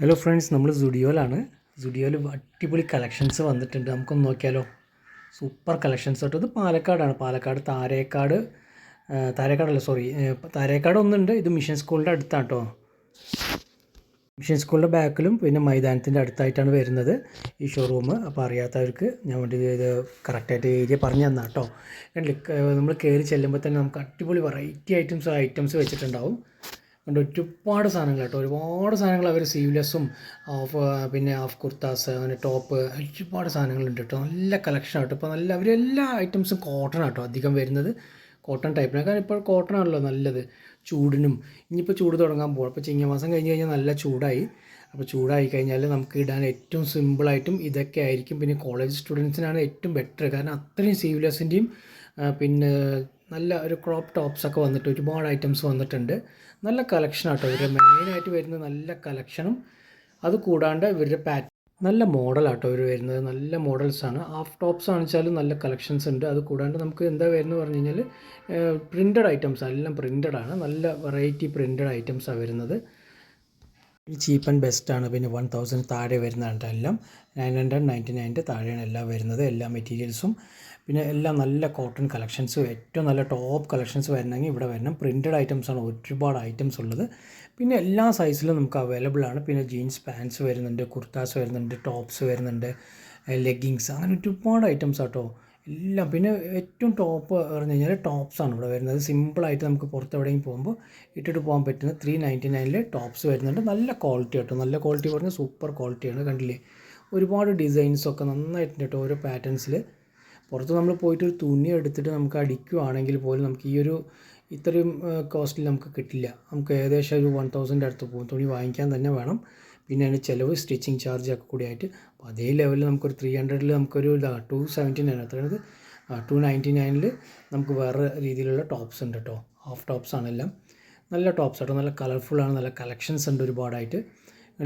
Hello friends നമ്മൾ സുഡിയോയിലാണ് സുഡിയോയിൽ അടിപൊളി collections വന്നിട്ടുണ്ട്. നമുക്കൊന്ന് നോക്കിയാലോ. സൂപ്പർ കളക്ഷൻസ് കേട്ടോ ഇത് പാലക്കാടാണ്. പാലക്കാട് താരേക്കാട് താരേക്കാടല്ല സോറി താരേക്കാട് ഒന്നുണ്ട്. ഇത് മിഷൻ സ്കൂളിന്റെ അടുത്താണ് കേട്ടോ മിഷൻ സ്കൂളിന്റെ ബാക്കിലും പിന്നെ മൈതാനത്തിന്റെ അടുത്തായിട്ടാണ് വരുന്നത് ഈ ഷോറൂം അപ്പോൾ അറിയാത്തവർക്ക് ഞാൻ വേണ്ടി ഇത് കറക്റ്റായിട്ട് ഏരിയ പറഞ്ഞു തന്നാ കേട്ടോ നമ്മൾ കയറി ചെല്ലുമ്പോൾ തന്നെ നമുക്ക് അടിപൊളി വെറൈറ്റി ഐറ്റംസ് ഐറ്റംസ് വെച്ചിട്ടുണ്ടാവും. കണ്ട് ഒരുപാട് സാധനങ്ങൾ കേട്ടോ. ഒരുപാട് സാധനങ്ങൾ അവർ സീവ്ലെസ്സും ഓഫ് പിന്നെ ഹാഫ് കുർത്താസ് അങ്ങനെ ടോപ്പ് ഒരുപാട് സാധനങ്ങളുണ്ട് കേട്ടോ. നല്ല കളക്ഷൻ ആട്ടോ. ഇപ്പോൾ നല്ല അവർ എല്ലാ ഐറ്റംസും കോട്ടൺ ആട്ടോ അധികം വരുന്നത്. കോട്ടൺ ടൈപ്പിനാണ് കാരണം ഇപ്പോൾ കോട്ടൺ ആണല്ലോ നല്ലത്. ചൂടിനും. ഇനിയിപ്പോൾ ചൂട് തുടങ്ങാൻ പോകും അപ്പോൾ ചിങ്ങമാസം കഴിഞ്ഞ് കഴിഞ്ഞാൽ നല്ല ചൂടായി. അപ്പോൾ ചൂടായി കഴിഞ്ഞാൽ നമുക്ക് ഇടാൻ ഏറ്റവും സിമ്പിളായിട്ടും ഇതൊക്കെ ആയിരിക്കും. പിന്നെ കോളേജ് സ്റ്റുഡൻസിനാണ് ഏറ്റവും ബെറ്റർ കാരണം അത്രയും സീവ്ലെസ്സിന്റെയും പിന്നെ നല്ല ഒരു ക്രോപ്പ് ടോപ്സൊക്കെ വന്നിട്ട് ഒരുപാട് ഐറ്റംസ് വന്നിട്ടുണ്ട്. നല്ല കളക്ഷൻ ആട്ടോ. ഇവരുടെ മെയിനായിട്ട് വരുന്ന നല്ല കളക്ഷനും അത് കൂടാണ്ട് ഇവരുടെ പാറ്റ് നല്ല മോഡലാട്ടോ ഇവർ വരുന്നത്. നല്ല മോഡൽസാണ് ഹാഫ് ടോപ്സ് ആണെച്ചാലും നല്ല കളക്ഷൻസ് ഉണ്ട്. അത് കൂടാണ്ട് നമുക്ക് എന്താ വരുന്നത് പറഞ്ഞു കഴിഞ്ഞാൽ പ്രിന്റഡ് ഐറ്റംസ് എല്ലാം പ്രിന്റഡ് ആണ്. നല്ല വെറൈറ്റി പ്രിന്റഡ് ഐറ്റംസാണ് വരുന്നത്. ചീപ്പ് ആൻഡ് ബെസ്റ്റ് ആണ്. പിന്നെ വൺ തൗസൻഡ് താഴെ വരുന്നതാണ് എല്ലാം. നയൻ ഹൺഡ്രഡ് നയന്റി നയന്റെ താഴെയാണ് എല്ലാം വരുന്നത്. എല്ലാ മെറ്റീരിയൽസും പിന്നെ എല്ലാം നല്ല കോട്ടൺ കളക്ഷൻസ് ഏറ്റവും നല്ല ടോപ്പ് കളക്ഷൻസ് വരണമെങ്കിൽ ഇവിടെ വരണം. പ്രിന്റഡ് ഐറ്റംസ് ആണ് ഒരുപാട് ഐറ്റംസ് ഉള്ളത്. പിന്നെ എല്ലാ സൈസിലും നമുക്ക് അവൈലബിൾ ആണ്. പിന്നെ ജീൻസ് പാൻസ് വരുന്നുണ്ട് കുർത്താസ് വരുന്നുണ്ട് ടോപ്സ് വരുന്നുണ്ട് ലെഗിങ്സ് അങ്ങനെ ഒരുപാട് ഐറ്റംസ് ആട്ടോ എല്ലാം പിന്നെ ഏറ്റവും ടോപ്പ് പറഞ്ഞു കഴിഞ്ഞാൽ ടോപ്സാണ് ഇവിടെ വരുന്നത്. സിമ്പിളായിട്ട് നമുക്ക് പുറത്ത് എവിടെയെങ്കിലും പോകുമ്പോൾ ഇട്ടിട്ട് പോകാൻ പറ്റുന്ന ത്രീ നയന്റി നയനിൽ ടോപ്സ് വരുന്നുണ്ട്. നല്ല ക്വാളിറ്റി കേട്ടോ നല്ല ക്വാളിറ്റി പറഞ്ഞാൽ സൂപ്പർ ക്വാളിറ്റിയാണ് കണ്ടില്ലേ? ഒരുപാട് ഡിസൈൻസൊക്കെ നന്നായിട്ടുണ്ട് കേട്ടോ ഓരോ പാറ്റേൺസിൽ പുറത്ത് നമ്മൾ പോയിട്ട് ഒരു തുണി എടുത്തിട്ട് നമുക്ക് അടിക്കുവാണെങ്കിൽ പോലും നമുക്ക് ഈ ഒരു ഇത്രയും കോസ്റ്റിൽ നമുക്ക് കിട്ടില്ല. നമുക്ക് ഏകദേശം ഒരു വൺ തൗസൻഡ് അടുത്ത് പോകും. തുണി വാങ്ങിക്കാൻ തന്നെ വേണം. പിന്നെ അതിന് ചിലവ് സ്റ്റിച്ചിങ് ചാർജ് ഒക്കെ കൂടി ആയിട്ട് അപ്പോൾ അതേ ലെവലിൽ നമുക്കൊരു ത്രീ ഹൺഡ്രഡിൽ നമുക്കൊരു ടു സെവന്റി നയൻ അത്രയത് ടു നയന്റി നയനിൽ നമുക്ക് വേറെ രീതിയിലുള്ള ടോപ്സ് ഉണ്ട് കേട്ടോ ഹാഫ് ടോപ്സ് ആണെല്ലാം നല്ല ടോപ്സ് ആട്ടോ. നല്ല കളർഫുള്ളാണ് നല്ല കളക്ഷൻസ് ഉണ്ട് ഒരുപാടായിട്ട്.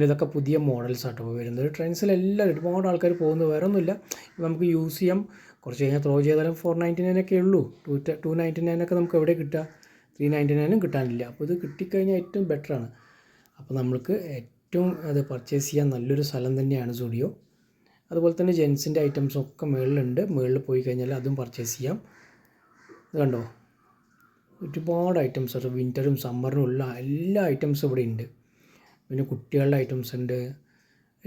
ഇതൊക്കെ പുതിയ മോഡൽസ് ആട്ടോ വരുന്നത്. ട്രെൻഡ്സിലെല്ലാം ഒരുപാട് ആൾക്കാർ പോകുന്നത് വേറെ ഒന്നുമില്ല നമുക്ക് യൂസ് ചെയ്യാം. കുറച്ച് കഴിഞ്ഞാൽ ത്രോ ചെയ്താലും ഫോർ നയന്റി നയനൊക്കെ ഉള്ളൂ. ടു ടു നയന്റി നയനൊക്കെ നമുക്ക് എവിടെ കിട്ടുക? ത്രീ നയന്റി നയനും കിട്ടാനില്ല. അപ്പോൾ ഇത് കിട്ടിക്കഴിഞ്ഞാൽ ഏറ്റവും ബെറ്ററാണ് അപ്പോൾ നമ്മൾക്ക് ഏറ്റവും അത് പർച്ചേസ് ചെയ്യാൻ നല്ലൊരു സ്ഥലം തന്നെയാണ് സ്റ്റുഡിയോ അതുപോലെ തന്നെ ജെൻസിന്റെ ഐറ്റംസ് ഒക്കെ മുകളിലുണ്ട് മുകളിൽ പോയി കഴിഞ്ഞാൽ അതും പർച്ചേസ് ചെയ്യാം. ഇത് കണ്ടോ? ഒരുപാട് ഐറ്റംസ് വിന്ററും സമ്മറിനും ഉള്ള എല്ലാ ഐറ്റംസും ഇവിടെ ഉണ്ട്. പിന്നെ കുട്ടികളുടെ ഐറ്റംസ് ഉണ്ട്.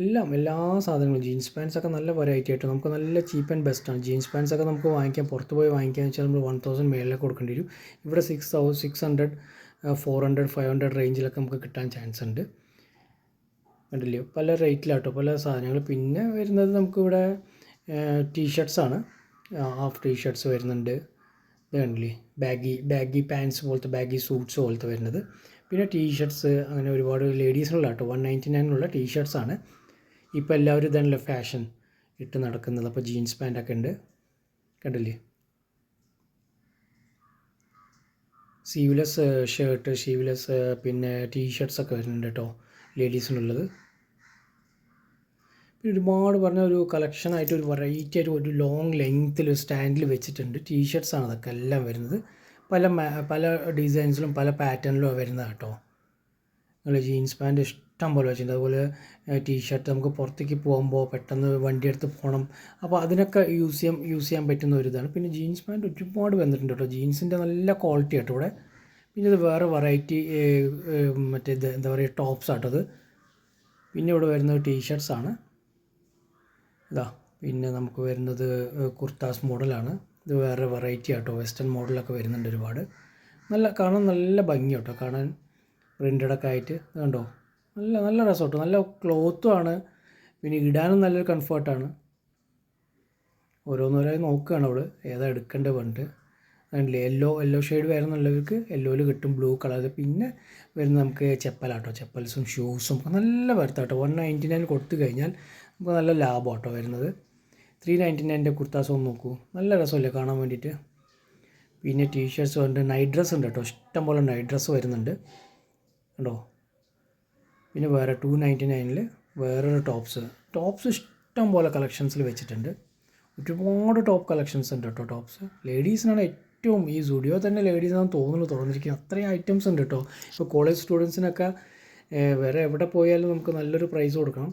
എല്ലാം എല്ലാ സാധനങ്ങളും. ജീൻസ് പാൻസൊക്കെ നല്ല വെറൈറ്റി ആയിട്ട്. നമുക്ക് നല്ല ചീപ്പ് ആൻഡ് ബെസ്റ്റ് ആണ്. ജീൻസ് പാൻസ് ഒക്കെ നമുക്ക് വാങ്ങിക്കാൻ പുറത്ത് പോയി വാങ്ങിക്കാന്ന് വെച്ചാൽ നമ്മൾ വൺ തൗസൻഡ് മേളിലേക്ക് കൊടുക്കേണ്ടി വരും. ഇവിടെ six thou six hundred four hundred five hundred റേഞ്ചിലൊക്കെ നമുക്ക് കിട്ടാൻ ചാൻസ് ഉണ്ട്. കണ്ടില്ലേ? പല റേറ്റിലാട്ടോ പല സാധനങ്ങൾ. പിന്നെ വരുന്നത് നമുക്കിവിടെ ആണ്. ഹാഫ് ടീഷർട്സ് വരുന്നുണ്ട്. ഇത് കണ്ടില്ലേ? ബാഗി ബാഗി പാൻസ് പോലത്തെ ബാഗി സൂട്ട്സ് പോലത്തെ വരുന്നത്. പിന്നെ ടീഷർട്സ് അങ്ങനെ ഒരുപാട് ലേഡീസിനുള്ള കേട്ടോ വൺ നയന്റി നയനുള്ള ആണ്. ഇപ്പോൾ എല്ലാവരും ഇതാണല്ലോ ഫാഷൻ ഇട്ട് നടക്കുന്നത്. അപ്പോൾ ജീൻസ് പാന്റൊക്കെ ഉണ്ട്. കണ്ടില്ലേ? സീവ്ലെസ് ഷർട്ട് ഷീവ്ലെസ് പിന്നെ ടീഷർട്ട്സ് ഒക്കെ വരുന്നുണ്ട് കേട്ടോ ലേഡീസിനുള്ളത് പിന്നെ ഒരുപാട് പറഞ്ഞ ഒരു കളക്ഷനായിട്ട് ഒരു വെറൈറ്റി ആയിട്ട് ഒരു ലോങ് ലെങ്ത്തിൽ ഒരു സ്റ്റാൻഡിൽ വെച്ചിട്ടുണ്ട്. ടീഷർട്സ് ആണ് അതൊക്കെ എല്ലാം വരുന്നത്. പല പല ഡിസൈൻസിലും പല പാറ്റേണിലും വരുന്നത് കേട്ടോ നിങ്ങൾ ജീൻസ് പാന്റ് ഇഷ്ടം പോലെ വെച്ചിട്ടുണ്ട്. അതുപോലെ ടീഷർട്ട് നമുക്ക് പുറത്തേക്ക് പോകുമ്പോൾ പെട്ടെന്ന് വണ്ടി എടുത്ത് പോകണം അപ്പോൾ അതിനൊക്കെ യൂസ് ചെയ്യാൻ യൂസ് ചെയ്യാൻ പറ്റുന്ന ഒരു ഇതാണ്. പിന്നെ ജീൻസ് പാന്റ് ഒരുപാട് വന്നിട്ടുണ്ട് കേട്ടോ. ജീൻസിന്റെ നല്ല ക്വാളിറ്റി ആട്ടോ ഇവിടെ. പിന്നെ ഇത് വേറെ വെറൈറ്റി മറ്റേ എന്താ പറയുക ടോപ്സ് ആട്ടോ അത്. പിന്നെ ഇവിടെ വരുന്നത് ടീഷർട്സ് ആണ്. ഇതാ പിന്നെ നമുക്ക് വരുന്നത് കുർത്താസ് മോഡലാണ് ഇത് വേറെ വെറൈറ്റി ആട്ടോ. വെസ്റ്റേൺ മോഡലൊക്കെ വരുന്നുണ്ട് ഒരുപാട്. നല്ല കാണാൻ നല്ല ഭംഗി കേട്ടോ കാണാൻ പ്രിന്റഡൊക്കെ ആയിട്ട്. കണ്ടോ? നല്ല നല്ല രസം കേട്ടോ നല്ല ക്ലോത്തും ആണ്. പിന്നെ ഇടാനും നല്ലൊരു കംഫർട്ടാണ് ഓരോന്നോരായി നോക്കുകയാണ് അവൾ ഏതാ എടുക്കേണ്ടത് പറഞ്ഞിട്ട്. അതുണ്ടല്ലേ യെല്ലോ യെല്ലോ ഷെയ്ഡ് വരുന്നുള്ളവർക്ക് യെല്ലോയിൽ കിട്ടും ബ്ലൂ കളർ പിന്നെ വരുന്ന നമുക്ക് ചെപ്പലാട്ടോ ചെപ്പൽസും ഷൂസും നല്ല വരുത്താട്ടോ വൺ നയന്റി നയൻ കൊടുത്തു കഴിഞ്ഞാൽ നമുക്ക് നല്ല ലാഭം ആട്ടോ വരുന്നത്. ത്രീ നയന്റി നയന്റെ കുർത്താസ് ഒന്ന് നോക്കൂ. നല്ല രസമല്ലേ കാണാൻ വേണ്ടിയിട്ട്. പിന്നെ ടീഷർട്സ് ഉണ്ട് നൈറ്റ് ഡ്രസ്സ് ഉണ്ട് കേട്ടോ. ഇഷ്ടംപോലെ നൈറ്റ് ഡ്രസ്സ് വരുന്നുണ്ട്. കണ്ടോ? പിന്നെ വേറെ ടു നയന്റി നയനിൽ വേറൊരു ടോപ്സ് ടോപ്സ് ഇഷ്ടം പോലെ കളക്ഷൻസിൽ വെച്ചിട്ടുണ്ട്. ഒരുപാട് ടോപ്പ് കളക്ഷൻസ് ഉണ്ട് കേട്ടോ ടോപ്സ് ലേഡീസിനാണ് ഏറ്റവും ഈ സ്റ്റുഡിയോ തന്നെ ലേഡീസാണെന്ന് തോന്നുന്നു തുറന്നിരിക്കുന്നത്. അത്രയും ഐറ്റംസ് ഉണ്ട് കേട്ടോ ഇപ്പോൾ കോളേജ് സ്റ്റുഡൻസിനൊക്കെ വേറെ എവിടെ പോയാലും നമുക്ക് നല്ലൊരു പ്രൈസ് കൊടുക്കണം.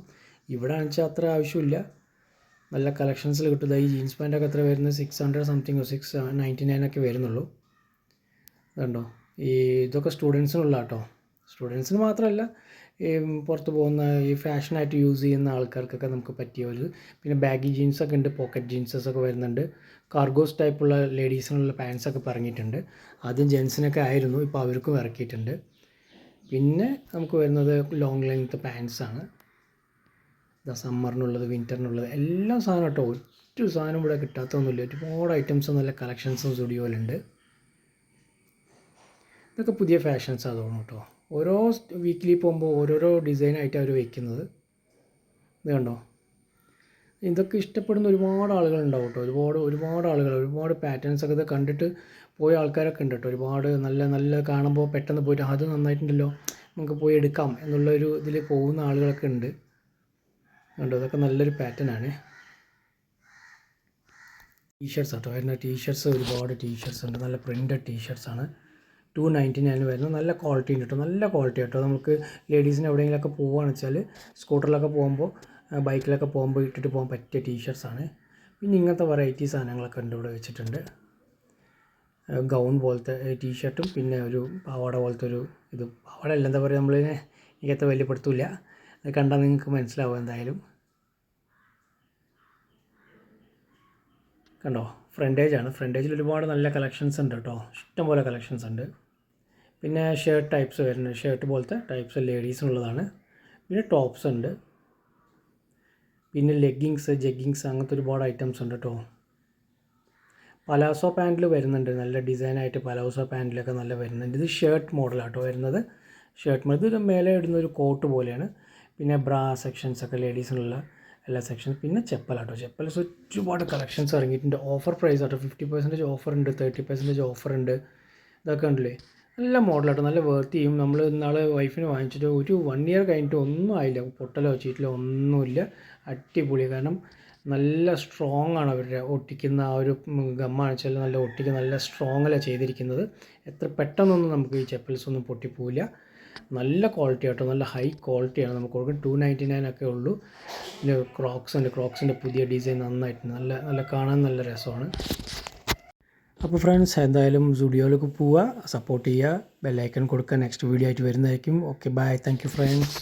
ഇവിടെ വെച്ചാൽ അത്ര ആവശ്യമില്ല. നല്ല കളക്ഷൻസിൽ കിട്ടും. ദാ ഈ ജീൻസ് പാന്റൊക്കെ എത്ര വരുന്നത് six hundred something six ninety nine ഒക്കെ വരുന്നുള്ളൂ. കണ്ടോ ഈ ഇതൊക്കെ സ്റ്റുഡൻസിനുള്ള കേട്ടോ സ്റ്റുഡൻസിന് മാത്രമല്ല പുറത്ത് പോകുന്ന ഈ ഫാഷനായിട്ട് യൂസ് ചെയ്യുന്ന ആൾക്കാർക്കൊക്കെ നമുക്ക് പറ്റിയ ഒരു പിന്നെ ബാഗി ജീൻസൊക്കെ ഉണ്ട് പോക്കറ്റ് ജീൻസസ് ഒക്കെ വരുന്നുണ്ട്. കാർഗോസ് ടൈപ്പുള്ള ലേഡീസിനുള്ള പാൻസ് ഒക്കെ ഇറങ്ങിയിട്ടുണ്ട് ആദ്യം ജെൻസിനൊക്കെ ആയിരുന്നു ഇപ്പോൾ അവർക്കും ഇറക്കിയിട്ടുണ്ട്. പിന്നെ നമുക്ക് വരുന്നത് ലോങ് ലെങ്ത്ത് പാൻസ് ആണ്. ഇതാ സമ്മറിനുള്ളത് വിന്ററിനുള്ളത് എല്ലാ സാധനം കേട്ടോ. ഒറ്റ സാധനം ഇവിടെ കിട്ടാത്തൊന്നുമില്ല. ഒരുപാട് ഐറ്റംസ് നല്ല കളക്ഷൻസും സ്റ്റുഡിയോയിലുണ്ട് ഇതൊക്കെ പുതിയ ഫാഷൻസാണ് തോന്നുന്നു കേട്ടോ. ഓരോ വീക്കിലി പോകുമ്പോൾ ഓരോരോ ഡിസൈനായിട്ട് അവർ വെക്കുന്നത്. ഇത് കണ്ടോ? ഇതൊക്കെ ഇഷ്ടപ്പെടുന്ന ഒരുപാട് ആളുകളുണ്ടാവും കേട്ടോ ഒരുപാട് ഒരുപാട് ആളുകൾ ഒരുപാട് പാറ്റേൺസ് ഒക്കെ ഇത് കണ്ടിട്ട് പോയ ആൾക്കാരൊക്കെ ഉണ്ട് കേട്ടോ ഒരുപാട് നല്ല നല്ല കാണുമ്പോൾ പെട്ടെന്ന് പോയിട്ട് അത് നന്നായിട്ടുണ്ടല്ലോ നമുക്ക് പോയി എടുക്കാം എന്നുള്ളൊരു ഇതിൽ പോകുന്ന ആളുകളൊക്കെ ഉണ്ട്. കണ്ടോ? ഇതൊക്കെ നല്ലൊരു പാറ്റേൺ ആണ്. ടീഷർട്സ് കേട്ടോ വരുന്ന ടീഷർട്സ് ഒരുപാട് ടീഷർട്സ് ഉണ്ട്. നല്ല printed t-shirts two ninety nine വരുന്നത് നല്ല ക്വാളിറ്റി ഉണ്ട് കേട്ടോ നല്ല ക്വാളിറ്റി കേട്ടോ നമുക്ക് ലേഡീസിന് എവിടെയെങ്കിലുമൊക്കെ പോകുകയാണെന്ന് വെച്ചാൽ സ്കൂട്ടറിലൊക്കെ പോകുമ്പോൾ ബൈക്കിലൊക്കെ പോകുമ്പോൾ ഇട്ടിട്ട് പോകാൻ പറ്റിയ ടീഷർട്സ് ആണ്. പിന്നെ ഇങ്ങനത്തെ വെറൈറ്റി സാധനങ്ങളൊക്കെ ഉണ്ട് ഇവിടെ വെച്ചിട്ടുണ്ട്. ഗൗൺ പോലത്തെ ടീഷർട്ടും പിന്നെ ഒരു പാവാട പോലത്തെ ഒരു ഇത്. പാവാട അല്ല എന്താ പറയുക നമ്മളിതിനെ എനിക്കത്ര വലിയ അത് കണ്ടാൽ നിങ്ങൾക്ക് മനസ്സിലാവും എന്തായാലും. കണ്ടോ? ഫ്രണ്ടേജാണ് ഫ്രണ്ടേജിൽ ഒരുപാട് നല്ല കളക്ഷൻസ് ഉണ്ട് കേട്ടോ ഇഷ്ടംപോലെ കളക്ഷൻസ് ഉണ്ട്. പിന്നെ ഷർട്ട് ടൈപ്സ് വരുന്നത്. ഷർട്ട് പോലത്തെ ടൈപ്സ് ലേഡീസിനുള്ളതാണ് പിന്നെ ടോപ്സ് ഉണ്ട്. പിന്നെ ലെഗ്ഗിങ്സ് ജഗ്ഗിങ്സ് അങ്ങനത്തെ ഒരുപാട് ഐറ്റംസ് ഉണ്ട് കേട്ടോ പലാസോ പാന്റിൽ വരുന്നുണ്ട്. നല്ല ഡിസൈനായിട്ട് പലാസോ പാന്റിലൊക്കെ നല്ല വരുന്നുണ്ട്. ഇത് ഷർട്ട് മോഡലാട്ടോ വരുന്നത്. ഷർട്ട് മോഡൽ ഇത് മേലെ ഇടുന്ന ഒരു കോട്ട് പോലെയാണ്. പിന്നെ ബ്രാ സെക്ഷൻസ് ഒക്കെ ലേഡീസിനുള്ള എല്ലാ സെക്ഷൻസ് പിന്നെ ചെപ്പലാട്ടോ ചെപ്പൽസ് ഒരുപാട് കളക്ഷൻസ് ഇറങ്ങിയിട്ടുണ്ട്. ഓഫർ പ്രൈസ് ആട്ടോ. ഫിഫ്റ്റി പെർസെന്റേജ് ഓഫർ ഉണ്ട് തേർട്ടി പെർസെന്റേജ് ഓഫർ ഉണ്ട്. ഇതൊക്കെ ഉണ്ടല്ലേ? നല്ല മോഡലാട്ടോ നല്ല വേർത്ത് ചെയ്യും. നമ്മൾ ഇന്നാൾ വൈഫിന് വാങ്ങിച്ചിട്ട് ഒരു വൺ ഇയർ കഴിഞ്ഞിട്ട് ഒന്നും ആയില്ല. പൊട്ടലോ ചീറ്റിലോ ഒന്നുമില്ല. അടിപൊളി കാരണം നല്ല സ്ട്രോങ് ആണ് അവരുടെ ഒട്ടിക്കുന്ന ആ ഒരു ഗമ്മാണ് വെച്ചാൽ നല്ല ഒട്ടിക്കുന്ന നല്ല സ്ട്രോങ്ങിലാണ് ചെയ്തിരിക്കുന്നത്. എത്ര പെട്ടെന്നൊന്നും നമുക്ക് ഈ ചെപ്പൽസ് ഒന്നും പൊട്ടിപ്പോവില്ല നല്ല ക്വാളിറ്റി ആട്ടോ. നല്ല ഹൈ ക്വാളിറ്റിയാണ് നമുക്ക് കൊടുക്കും ടു നയന്റി നയൻ ഒക്കെ ഉള്ളൂ. പിന്നെ ക്രോക്സ് ഉണ്ട്. ക്രോക്സിന്റെ പുതിയ ഡിസൈൻ നന്നായിട്ട് നല്ല നല്ല കാണാൻ നല്ല രസമാണ്. അപ്പോൾ ഫ്രണ്ട്സ് എന്തായാലും സ്റ്റുഡിയോയിലേക്ക് പോവുക സപ്പോർട്ട് ചെയ്യുക ബെല്ലൈക്കൺ കൊടുക്കുക നെക്സ്റ്റ് വീഡിയോ ആയിട്ട് വരുന്നതായിരിക്കും. Okay bye thank you friends